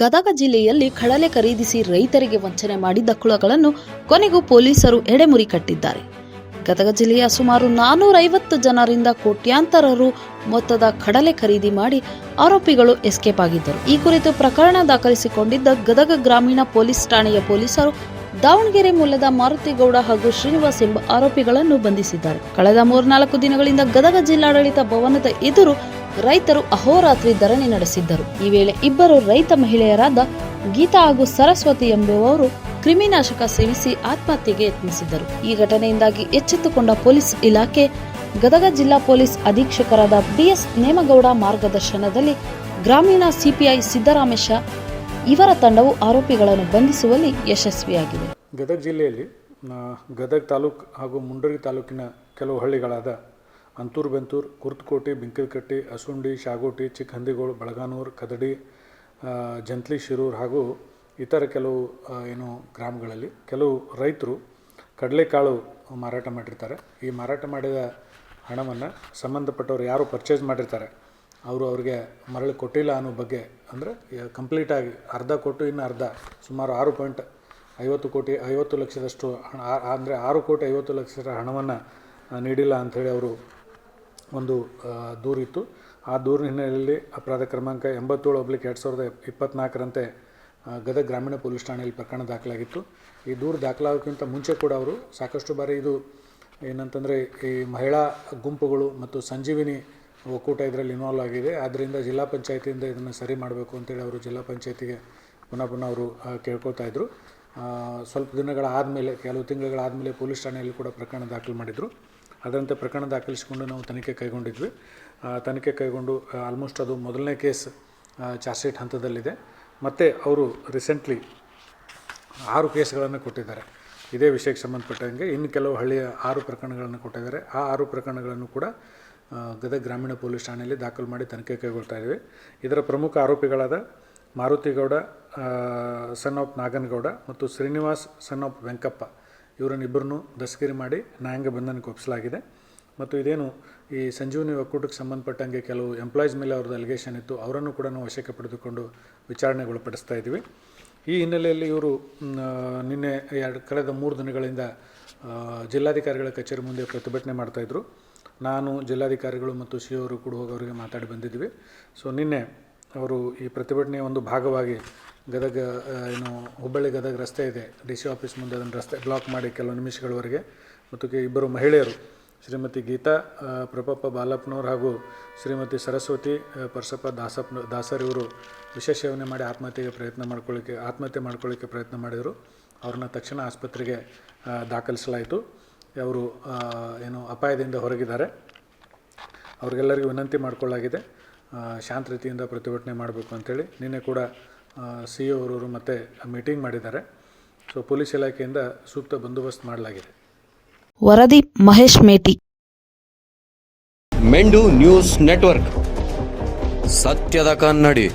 ಗದಗ ಜಿಲ್ಲೆಯಲ್ಲಿ ಕಡಲೆ ಖರೀದಿಸಿ ರೈತರಿಗೆ ವಂಚನೆ ಮಾಡಿದ್ದ ಕುಳಗಳನ್ನು ಕೊನೆಗೂ ಪೊಲೀಸರು ಎಡೆಮುರಿ ಕಟ್ಟಿದ್ದಾರೆ. ಗದಗ ಜಿಲ್ಲೆಯ ಸುಮಾರು ನಾನೂರೈವತ್ತು ಜನರಿಂದ ಕೋಟ್ಯಾಂತರ ರು ಮೊತ್ತದ ಕಡಲೆ ಖರೀದಿ ಮಾಡಿ ಆರೋಪಿಗಳು ಎಸ್ಕೇಪ್ ಆಗಿದ್ದರು. ಈ ಕುರಿತು ಪ್ರಕರಣ ದಾಖಲಿಸಿಕೊಂಡಿದ್ದ ಗದಗ ಗ್ರಾಮೀಣ ಪೊಲೀಸ್ ಠಾಣೆಯ ಪೊಲೀಸರು ದಾವಣಗೆರೆ ಮೂಲದ ಮಾರುತಿಗೌಡ ಹಾಗೂ ಶ್ರೀನಿವಾಸ್ ಎಂಬ ಆರೋಪಿಗಳನ್ನು ಬಂಧಿಸಿದ್ದಾರೆ. ಕಳೆದ ಮೂರ್ನಾಲ್ಕು ದಿನಗಳಿಂದ ಗದಗ ಜಿಲ್ಲಾಡಳಿತ ಭವನದ ಎದುರು ರೈತರು ಅಹೋರಾತ್ರಿ ಧರಣಿ ನಡೆಸಿದ್ದರು. ಈ ವೇಳೆ ಇಬ್ಬರು ರೈತ ಮಹಿಳೆಯರಾದ ಗೀತಾ ಹಾಗೂ ಸರಸ್ವತಿ ಎಂಬುವವರು ಕ್ರಿಮಿನಾಶಕ ಸೇವಿಸಿ ಆತ್ಮಹತ್ಯೆಗೆ ಯತ್ನಿಸಿದ್ದರು. ಈ ಘಟನೆಯಿಂದಾಗಿ ಎಚ್ಚೆತ್ತುಕೊಂಡ ಪೊಲೀಸ್ ಇಲಾಖೆ, ಗದಗ ಜಿಲ್ಲಾ ಪೊಲೀಸ್ ಅಧೀಕ್ಷಕರಾದ ಬಿಎಸ್ ನೇಮಗೌಡ ಮಾರ್ಗದರ್ಶನದಲ್ಲಿ ಗ್ರಾಮೀಣ ಸಿಪಿಐ ಸಿದ್ದರಾಮೇಶ ಇವರ ತಂಡವು ಆರೋಪಿಗಳನ್ನು ಬಂಧಿಸುವಲ್ಲಿ ಯಶಸ್ವಿಯಾಗಿದೆ. ಗದಗ ಜಿಲ್ಲೆಯಲ್ಲಿ ಗದಗ ತಾಲೂಕು ಹಾಗೂ ಮುಂಡರಿ ತಾಲೂಕಿನ ಕೆಲವು ಹಳ್ಳಿಗಳಾದ ಅಂತೂರು ಬೆಂತೂರು, ಕುರ್ತಕೋಟಿ ಬಿಂಕದಕಟ್ಟಿ ಅಸುಂಡಿ, ಶಾಗೋಟಿ, ಚಿಕ್ಕಹಂದಿಗೋಳು, ಬಳಗಾನೂರು, ಕದಡಿ ಜಂತ್ಲಿ, ಶಿರೂರು ಹಾಗೂ ಇತರ ಕೆಲವು ಏನು ಗ್ರಾಮಗಳಲ್ಲಿ ಕೆಲವು ರೈತರು ಕಡಲೆಕಾಳು ಮಾರಾಟ ಮಾಡಿರ್ತಾರೆ. ಈ ಮಾರಾಟ ಮಾಡಿದ ಹಣವನ್ನು ಸಂಬಂಧಪಟ್ಟವರು ಯಾರು ಪರ್ಚೇಸ್ ಮಾಡಿರ್ತಾರೆ, ಅವರು ಅವ್ರಿಗೆ ಮರಳಿ ಕೊಟ್ಟಿಲ್ಲ ಅನ್ನೋ ಬಗ್ಗೆ ಅಂದರೆ ಕಂಪ್ಲೀಟಾಗಿ ಅರ್ಧ ಕೊಟ್ಟು ಇನ್ನು ಅರ್ಧ, ಸುಮಾರು ಆರು ಪಾಯಿಂಟ್ ಐವತ್ತು ಕೋಟಿ, ಐವತ್ತು ಲಕ್ಷದಷ್ಟು ಹಣ ಅಂದರೆ ಆರು ಕೋಟಿ ಐವತ್ತು ಲಕ್ಷದ ಹಣವನ್ನು ನೀಡಿಲ್ಲ ಅಂಥೇಳಿ ಅವರು ಒಂದು ದೂರಿತ್ತು. ಆ ದೂರಿನ ಹಿನ್ನೆಲೆಯಲ್ಲಿ ಅಪರಾಧ ಕ್ರಮಾಂಕ ಎಂಬತ್ತೇಳು ಒಬ್ಲಿಕ್ ಎರಡು ಸಾವಿರದ ಇಪ್ಪತ್ನಾಲ್ಕರಂತೆ ಗದಗ ಗ್ರಾಮೀಣ ಪೊಲೀಸ್ ಠಾಣೆಯಲ್ಲಿ ಪ್ರಕರಣ ದಾಖಲಾಗಿತ್ತು. ಈ ದೂರು ದಾಖಲಾಗೋಕ್ಕಿಂತ ಮುಂಚೆ ಕೂಡ ಅವರು ಸಾಕಷ್ಟು ಬಾರಿ ಇದು ಏನಂತಂದರೆ, ಈ ಮಹಿಳಾ ಗುಂಪುಗಳು ಮತ್ತು ಸಂಜೀವಿನಿ ಒಕ್ಕೂಟ ಇದರಲ್ಲಿ ಇನ್ವಾಲ್ವ್ ಆಗಿದೆ. ಆದ್ದರಿಂದ ಜಿಲ್ಲಾ ಪಂಚಾಯತಿಯಿಂದ ಇದನ್ನು ಸರಿ ಮಾಡಬೇಕು ಅಂತೇಳಿ ಅವರು ಜಿಲ್ಲಾ ಪಂಚಾಯತಿಗೆ ಪುನಃ ಪುನಃ ಅವರು ಕೇಳ್ಕೊತಾ ಇದ್ದರು ಸ್ವಲ್ಪ ದಿನಗಳ ಆದಮೇಲೆ ಕೆಲವು ತಿಂಗಳುಗಳಾದಮೇಲೆ ಪೊಲೀಸ್ ಠಾಣೆಯಲ್ಲಿ ಕೂಡ ಪ್ರಕರಣ ದಾಖಲು ಮಾಡಿದರು. ಅದರಂತೆ ಪ್ರಕರಣ ದಾಖಲಿಸಿಕೊಂಡು ನಾವು ತನಿಖೆ ಕೈಗೊಂಡಿದ್ವಿ. ತನಿಖೆ ಕೈಗೊಂಡು ಆಲ್ಮೋಸ್ಟ್ ಅದು ಮೊದಲನೇ ಕೇಸ್ ಚಾರ್ಜ್ ಶೀಟ್ ಹಂತದಲ್ಲಿದೆ. ಮತ್ತು ಅವರು ರೀಸೆಂಟ್ಲಿ ಆರು ಕೇಸ್ಗಳನ್ನು ಕೊಟ್ಟಿದ್ದಾರೆ. ಇದೇ ವಿಷಯಕ್ಕೆ ಸಂಬಂಧಪಟ್ಟಂಗೆ ಇನ್ನು ಕೆಲವು ಹಳ್ಳಿಯ ಆರು ಪ್ರಕರಣಗಳನ್ನು ಕೊಟ್ಟಿದ್ದಾರೆ. ಆ ಆರು ಪ್ರಕರಣಗಳನ್ನು ಕೂಡ ಗದಗ ಗ್ರಾಮೀಣ ಪೊಲೀಸ್ ಠಾಣೆಯಲ್ಲಿ ದಾಖಲು ಮಾಡಿ ತನಿಖೆ ಕೈಗೊಳ್ತಾ ಇದ್ದೀವಿ ಇದರ ಪ್ರಮುಖ ಆರೋಪಿಗಳಾದ ಮಾರುತಿಗೌಡ ಸನ್ ಆಫ್ ನಾಗನಗೌಡ ಮತ್ತು ಶ್ರೀನಿವಾಸ್ ಸನ್ ಆಫ್ ವೆಂಕಪ್ಪ. ಇವರನ್ನಿಬ್ಬರನ್ನು ದಸ್ಗಿರಿ ಮಾಡಿ ನ್ಯಾಯಾಂಗ ಬಂಧನಕ್ಕೆ ಒಪ್ಪಿಸಲಾಗಿದೆ. ಮತ್ತು ಇದೇನು ಈ ಸಂಜೀವನಿ ಒಕ್ಕೂಟಕ್ಕೆ ಸಂಬಂಧಪಟ್ಟಂಗೆ ಕೆಲವು ಎಂಪ್ಲಾಯೀಸ್ ಮೇಲೆ ಅವ್ರದ್ದು ಅಲಿಗೇಷನ್ ಇತ್ತು, ಅವರನ್ನು ಕೂಡ ನಾವು ವಶಕ್ಕೆ ಪಡೆದುಕೊಂಡು ವಿಚಾರಣೆಗೊಳಪಡಿಸ್ತಾ ಇದ್ದೀವಿ. ಈ ಹಿನ್ನೆಲೆಯಲ್ಲಿ ಇವರು ನಿನ್ನೆ ಎರಡು, ಕಳೆದ ಮೂರು ದಿನಗಳಿಂದ ಜಿಲ್ಲಾಧಿಕಾರಿಗಳ ಕಚೇರಿ ಮುಂದೆ ಪ್ರತಿಭಟನೆ ಮಾಡ್ತಾಯಿದ್ರು ನಾನು ಜಿಲ್ಲಾಧಿಕಾರಿಗಳು ಮತ್ತು ಸಿ ಅವರು ಕೂಡ ಹೋಗಿ ಅವರಿಗೆ ಮಾತಾಡಿ ಬಂದಿದ್ವಿ. ಸೊ ನಿನ್ನೆ ಅವರು ಈ ಪ್ರತಿಭಟನೆಯ ಒಂದು ಭಾಗವಾಗಿ ಗದಗ ಏನು ಹುಬ್ಬಳ್ಳಿ ಗದಗ ರಸ್ತೆ ಇದೆ. ಡಿ ಸಿ ಆಫೀಸ್ ಮುಂದೆ ಅದನ್ನು ರಸ್ತೆ ಬ್ಲಾಕ್ ಮಾಡಿ ಕೆಲವು ನಿಮಿಷಗಳವರೆಗೆ. ಮತ್ತು ಇಬ್ಬರು ಮಹಿಳೆಯರು, ಶ್ರೀಮತಿ ಗೀತಾ ಪ್ರಪಪ್ಪ ಬಾಲಪ್ಪನವ್ರು ಹಾಗೂ ಶ್ರೀಮತಿ ಸರಸ್ವತಿ ಪರಸಪ್ಪ ದಾಸರ್ ಇವರು ವಿಷ ಸೇವನೆ ಮಾಡಿ ಆತ್ಮಹತ್ಯೆಗೆ ಪ್ರಯತ್ನ ಮಾಡ್ಕೊಳ್ಳಿಕ್ಕೆ, ಆತ್ಮಹತ್ಯೆ ಮಾಡ್ಕೊಳ್ಳಿಕ್ಕೆ ಪ್ರಯತ್ನ ಮಾಡಿದರು. ಅವ್ರನ್ನ ತಕ್ಷಣ ಆಸ್ಪತ್ರೆಗೆ ದಾಖಲಿಸಲಾಯಿತು. ಅವರು ಏನು ಅಪಾಯದಿಂದ ಹೊರಗಿದ್ದಾರೆ. ಅವ್ರಿಗೆಲ್ಲರಿಗೂ ವಿನಂತಿ ಮಾಡಿಕೊಳ್ಳಾಗಿದೆ ಶಾಂತ ರೀತಿಯಿಂದ ಪ್ರತಿಭಟನೆ ಮಾಡಬೇಕು ಅಂಥೇಳಿ ನಿನ್ನೆ ಕೂಡ ಸಿ ಅವರವರು ಮತ್ತೆ ಮೀಟಿಂಗ್ ಮಾಡಿದ್ದಾರೆ. ಸೊ ಪೊಲೀಸ್ ಇಲಾಖೆಯಿಂದ ಸೂಕ್ತ ಬಂದೋಬಸ್ತ್ ಮಾಡಲಾಗಿದೆ. ವರದಿ ಮಹೇಶ್ ಮೇಟಿ. ಮೆಂಡು news network. ಸತ್ಯದ ಕನ್ನಡಿ.